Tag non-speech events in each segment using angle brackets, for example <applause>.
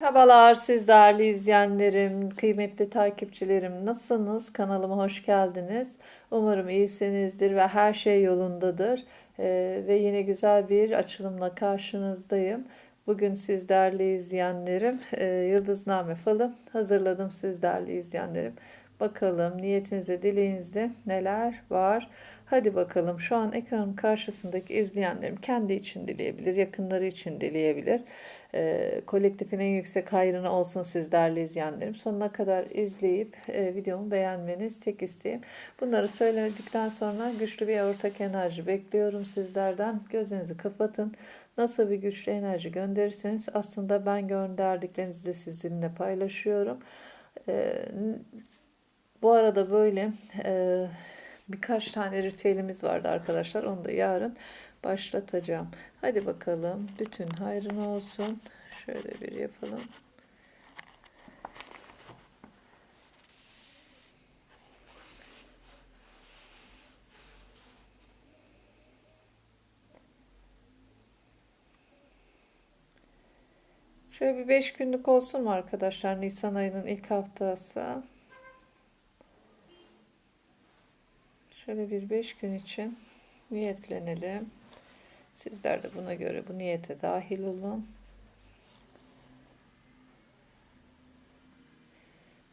Merhabalar siz değerli izleyenlerim, kıymetli takipçilerim. Nasılsınız? Kanalıma hoş geldiniz. Umarım iyisinizdir ve her şey yolundadır. Ee, ve yine güzel bir açılımla karşınızdayım. Bugün siz değerli izleyenlerim, e, Yıldızname falı hazırladım siz değerli izleyenlerim. Bakalım niyetinize, dileğinizde neler var? Hadi bakalım şu an ekranın karşısındaki izleyenlerim kendi için dileyebilir, yakınları için dileyebilir. E, kolektifin en yüksek hayrını olsun siz değerli izleyenlerim. Sonuna kadar izleyip e, videomu beğenmeniz tek isteğim. Bunları söyledikten sonra güçlü bir ortak enerji bekliyorum sizlerden. Gözlerinizi kapatın. Nasıl bir güçlü enerji gönderirseniz aslında ben gönderdiklerinizi de sizinle paylaşıyorum. E, bu arada böyle e, birkaç tane ritüelimiz vardı arkadaşlar. Onu da yarın başlatacağım. Hadi bakalım. Bütün hayrın olsun. Şöyle bir yapalım. Şöyle bir 5 günlük olsun mu arkadaşlar? Nisan ayının ilk haftası. Şöyle bir 5 gün için niyetlenelim. Sizler de buna göre bu niyete dahil olun.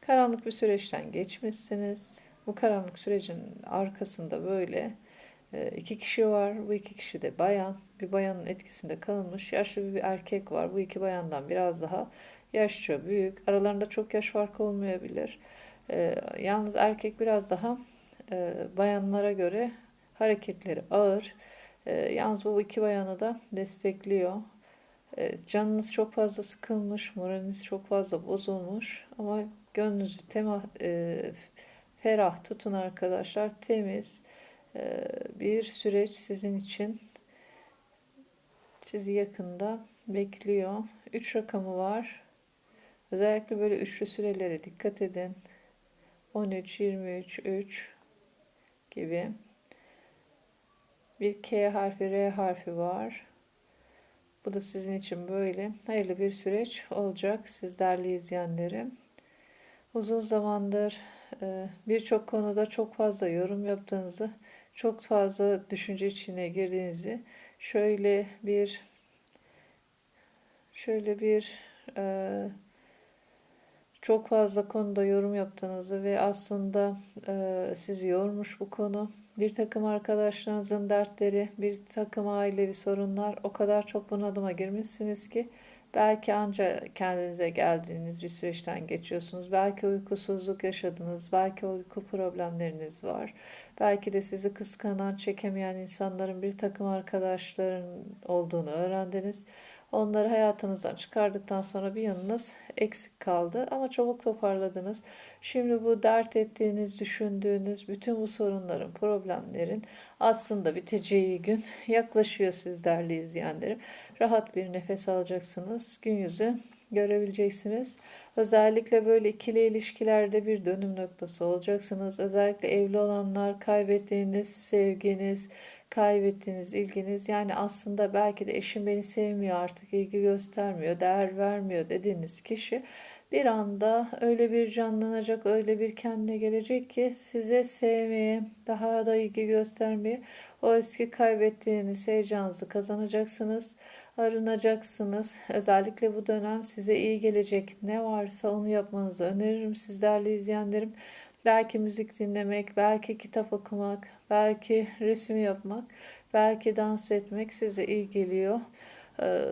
Karanlık bir süreçten geçmişsiniz. Bu karanlık sürecin arkasında böyle e, iki kişi var. Bu iki kişi de bayan. Bir bayanın etkisinde kalınmış yaşlı bir erkek var. Bu iki bayandan biraz daha yaşça büyük. Aralarında çok yaş farkı olmayabilir. E, yalnız erkek biraz daha e, bayanlara göre hareketleri ağır. Yalnız bu iki bayanı da destekliyor. Canınız çok fazla sıkılmış, moraliniz çok fazla bozulmuş ama gönlünüzü tema, ferah tutun arkadaşlar. Temiz, ee, bir süreç sizin için sizi yakında bekliyor. 3 rakamı var. Özellikle böyle üçlü sürelere dikkat edin. 13, 23, 3 gibi. Bir K harfi, R harfi var. Bu da sizin için böyle hayırlı bir süreç olacak siz değerli izleyenlerim. Uzun zamandır e, birçok konuda çok fazla yorum yaptığınızı çok fazla düşünce içine girdiğinizi şöyle bir şöyle bir e, çok fazla konuda yorum yaptığınızı ve aslında e, sizi yormuş bu konu. Bir takım arkadaşlarınızın dertleri, bir takım ailevi sorunlar o kadar çok bunalıma girmişsiniz ki Belki ancak kendinize geldiğiniz bir süreçten geçiyorsunuz. Belki uykusuzluk yaşadınız. Belki uyku problemleriniz var. Belki de sizi kıskanan, çekemeyen insanların bir takım arkadaşların olduğunu öğrendiniz. Onları hayatınızdan çıkardıktan sonra bir yanınız eksik kaldı ama çabuk toparladınız. Şimdi bu dert ettiğiniz, düşündüğünüz bütün bu sorunların, problemlerin aslında biteceği gün <laughs> yaklaşıyor siz değerli izleyenlerim. Rahat bir nefes alacaksınız. Gün yüzü görebileceksiniz. Özellikle böyle ikili ilişkilerde bir dönüm noktası olacaksınız. Özellikle evli olanlar kaybettiğiniz sevginiz, kaybettiğiniz ilginiz yani aslında belki de eşim beni sevmiyor artık ilgi göstermiyor, değer vermiyor dediğiniz kişi bir anda öyle bir canlanacak, öyle bir kendine gelecek ki size sevmeye, daha da ilgi göstermeye, o eski kaybettiğiniz heyecanınızı kazanacaksınız, arınacaksınız. Özellikle bu dönem size iyi gelecek ne varsa onu yapmanızı öneririm sizlerle izleyenlerim. Belki müzik dinlemek, belki kitap okumak, belki resim yapmak, belki dans etmek size iyi geliyor. Ee,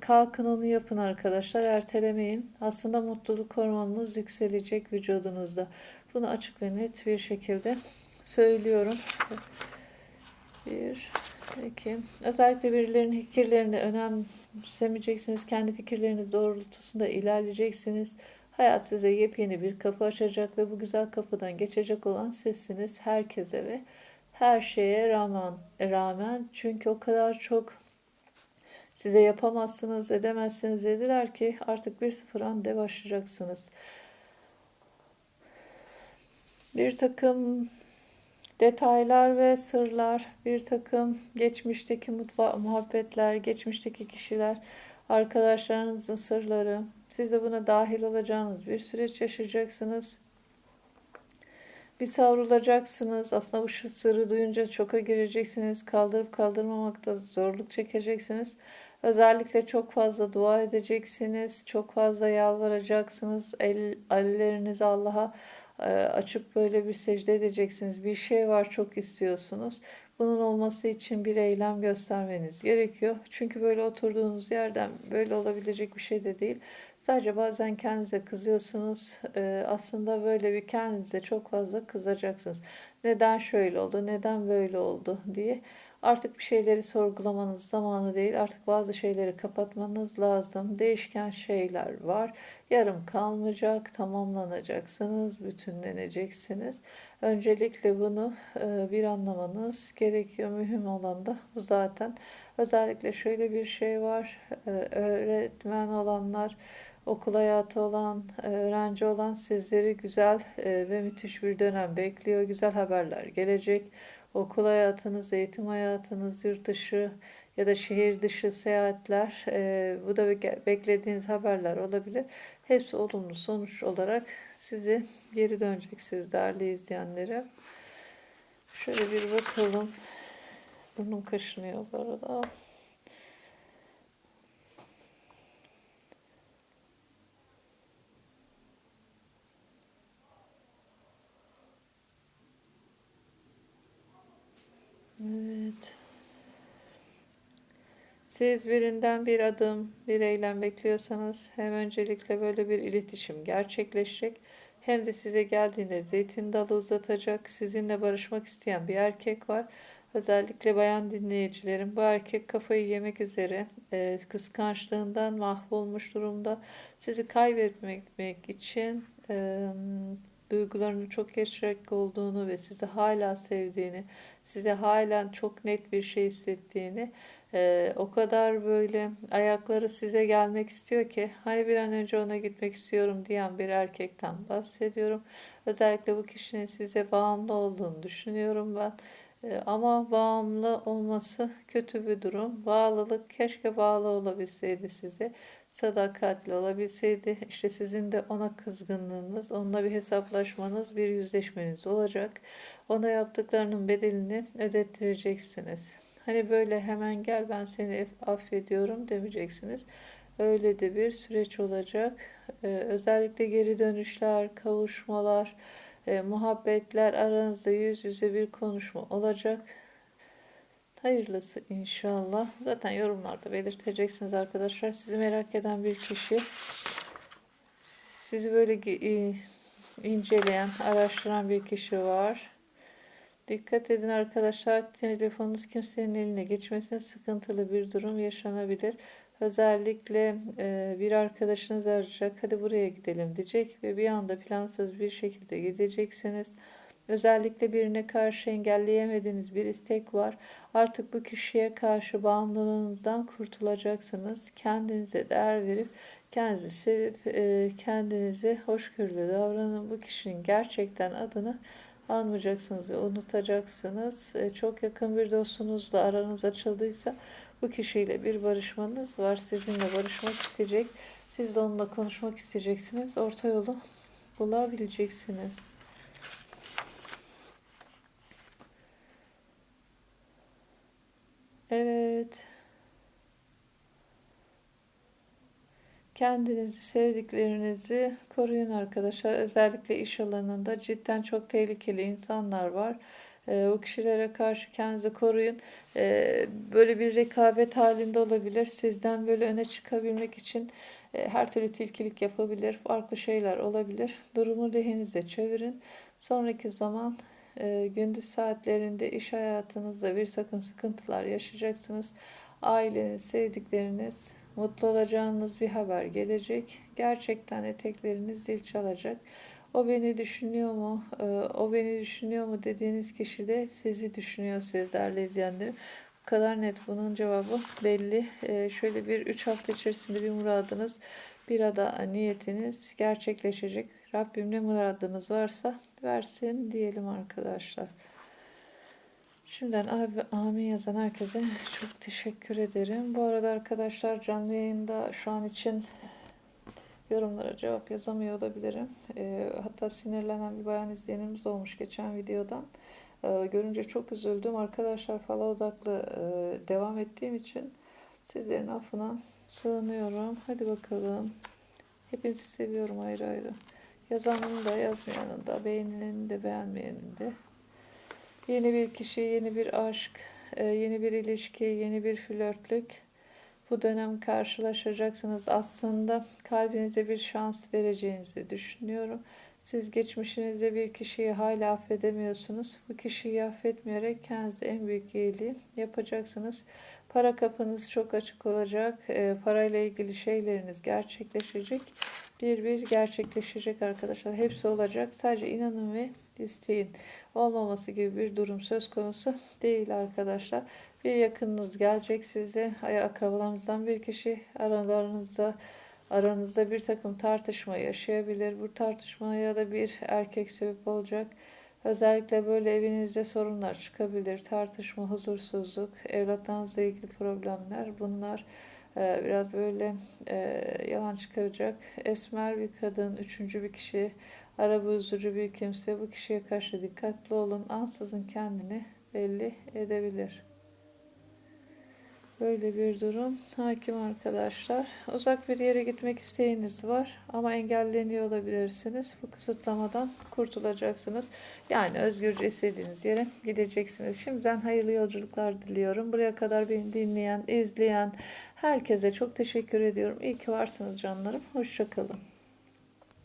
kalkın onu yapın arkadaşlar. Ertelemeyin. Aslında mutluluk hormonunuz yükselecek vücudunuzda. Bunu açık ve net bir şekilde söylüyorum. Bir, iki. Özellikle birilerinin fikirlerini önemsemeyeceksiniz. Kendi fikirleriniz doğrultusunda ilerleyeceksiniz. Hayat size yepyeni bir kapı açacak ve bu güzel kapıdan geçecek olan sizsiniz herkese ve her şeye rağmen rağmen çünkü o kadar çok size yapamazsınız, edemezsiniz dediler ki artık bir sıfır ande başlayacaksınız. Bir takım detaylar ve sırlar, bir takım geçmişteki mutfa muhabbetler, geçmişteki kişiler, arkadaşlarınızın sırları, Siz de buna dahil olacağınız bir süreç yaşayacaksınız. Bir savrulacaksınız. Aslında bu sırrı duyunca şoka gireceksiniz. Kaldırıp kaldırmamakta zorluk çekeceksiniz. Özellikle çok fazla dua edeceksiniz. Çok fazla yalvaracaksınız. El, ellerinizi Allah'a açıp böyle bir secde edeceksiniz. Bir şey var çok istiyorsunuz. Bunun olması için bir eylem göstermeniz gerekiyor. Çünkü böyle oturduğunuz yerden böyle olabilecek bir şey de değil. Sadece bazen kendinize kızıyorsunuz. Ee, aslında böyle bir kendinize çok fazla kızacaksınız. Neden şöyle oldu, neden böyle oldu diye. Artık bir şeyleri sorgulamanız zamanı değil. Artık bazı şeyleri kapatmanız lazım. Değişken şeyler var. Yarım kalmayacak, tamamlanacaksınız, bütünleneceksiniz. Öncelikle bunu e, bir anlamanız gerekiyor. Mühim olan da bu zaten. Özellikle şöyle bir şey var. E, öğretmen olanlar, okul hayatı olan, e, öğrenci olan sizleri güzel ve müthiş bir dönem bekliyor. Güzel haberler gelecek okul hayatınız, eğitim hayatınız, yurt dışı ya da şehir dışı seyahatler, e, bu da beklediğiniz haberler olabilir. Hepsi olumlu sonuç olarak sizi geri döneceksiniz değerli izleyenlere. Şöyle bir bakalım. Burnum kaşınıyor bu arada. Evet. Siz birinden bir adım, bir eylem bekliyorsanız hem öncelikle böyle bir iletişim gerçekleşecek hem de size geldiğinde zeytin dalı uzatacak, sizinle barışmak isteyen bir erkek var. Özellikle bayan dinleyicilerim bu erkek kafayı yemek üzere e, kıskançlığından mahvolmuş durumda. Sizi kaybetmek için e, duygularının çok geçerek olduğunu ve sizi hala sevdiğini, size halen çok net bir şey hissettiğini, e, o kadar böyle ayakları size gelmek istiyor ki hani bir an önce ona gitmek istiyorum diyen bir erkekten bahsediyorum. Özellikle bu kişinin size bağımlı olduğunu düşünüyorum ben. E, ama bağımlı olması kötü bir durum. Bağlılık keşke bağlı olabilseydi size sadakatli olabilseydi işte sizin de ona kızgınlığınız, onunla bir hesaplaşmanız, bir yüzleşmeniz olacak. Ona yaptıklarının bedelini ödettireceksiniz. Hani böyle hemen gel ben seni affediyorum demeyeceksiniz. Öyle de bir süreç olacak. Ee, özellikle geri dönüşler, kavuşmalar, e, muhabbetler aranızda yüz yüze bir konuşma olacak. Hayırlısı inşallah. Zaten yorumlarda belirteceksiniz arkadaşlar. Sizi merak eden bir kişi sizi böyle inceleyen, araştıran bir kişi var. Dikkat edin arkadaşlar. Telefonunuz kimsenin eline geçmesine sıkıntılı bir durum yaşanabilir. Özellikle e, bir arkadaşınız arayacak. Hadi buraya gidelim diyecek ve bir anda plansız bir şekilde gideceksiniz. Özellikle birine karşı engelleyemediğiniz bir istek var. Artık bu kişiye karşı bağımlılığınızdan kurtulacaksınız. Kendinize değer verip kendinizi sevip e, kendinizi hoşgörülü davranın. Bu kişinin gerçekten adını almayacaksınız ve unutacaksınız. E, çok yakın bir dostunuzla aranız açıldıysa bu kişiyle bir barışmanız var. Sizinle barışmak isteyecek. Siz de onunla konuşmak isteyeceksiniz. Orta yolu bulabileceksiniz. Evet. Kendinizi, sevdiklerinizi koruyun arkadaşlar. Özellikle iş alanında cidden çok tehlikeli insanlar var. E, o kişilere karşı kendinizi koruyun. E, böyle bir rekabet halinde olabilir. Sizden böyle öne çıkabilmek için e, her türlü tilkilik yapabilir. Farklı şeyler olabilir. Durumu lehinize çevirin. Sonraki zaman e, gündüz saatlerinde iş hayatınızda bir sakın sıkıntılar yaşayacaksınız. Aileniz, sevdikleriniz, mutlu olacağınız bir haber gelecek. Gerçekten etekleriniz zil çalacak. O beni düşünüyor mu? Ee, o beni düşünüyor mu dediğiniz kişi de sizi düşünüyor sizlerle izleyenlerim. Bu kadar net bunun cevabı belli. Ee, şöyle bir üç hafta içerisinde bir muradınız, bir ada niyetiniz gerçekleşecek. Rabbim ne muradınız varsa versin diyelim arkadaşlar. Şimdiden abi amin yazan herkese çok teşekkür ederim. Bu arada arkadaşlar canlı yayında şu an için yorumlara cevap yazamıyor olabilirim. Ee, hatta sinirlenen bir bayan izleyenimiz olmuş geçen videodan. Ee, görünce çok üzüldüm. Arkadaşlar fala odaklı e, devam ettiğim için sizlerin affına sığınıyorum. Hadi bakalım. Hepinizi seviyorum ayrı ayrı. Yazanın da yazmayanın da beğenilenin de beğenmeyenin de. Yeni bir kişi, yeni bir aşk, e, yeni bir ilişki, yeni bir flörtlük. Bu dönem karşılaşacaksınız. Aslında kalbinize bir şans vereceğinizi düşünüyorum. Siz geçmişinizde bir kişiyi hala affedemiyorsunuz. Bu kişiyi affetmeyerek kendinize en büyük iyiliği yapacaksınız. Para kapınız çok açık olacak. E, parayla ilgili şeyleriniz gerçekleşecek. Bir bir gerçekleşecek arkadaşlar. Hepsi olacak. Sadece inanın ve isteyin. Olmaması gibi bir durum söz konusu değil arkadaşlar. Bir yakınınız gelecek size. Akrabalarınızdan bir kişi aralarınızda aranızda bir takım tartışma yaşayabilir. Bu tartışmaya da bir erkek sebep olacak. Özellikle böyle evinizde sorunlar çıkabilir. Tartışma, huzursuzluk, evlatlarınızla ilgili problemler bunlar e, biraz böyle e, yalan çıkaracak. Esmer bir kadın, üçüncü bir kişi, araba bozucu bir kimse bu kişiye karşı dikkatli olun. Ansızın kendini belli edebilir. Böyle bir durum hakim arkadaşlar. Uzak bir yere gitmek isteğiniz var ama engelleniyor olabilirsiniz. Bu kısıtlamadan kurtulacaksınız. Yani özgürce istediğiniz yere gideceksiniz. Şimdiden hayırlı yolculuklar diliyorum. Buraya kadar beni dinleyen, izleyen herkese çok teşekkür ediyorum. İyi ki varsınız canlarım. Hoşçakalın.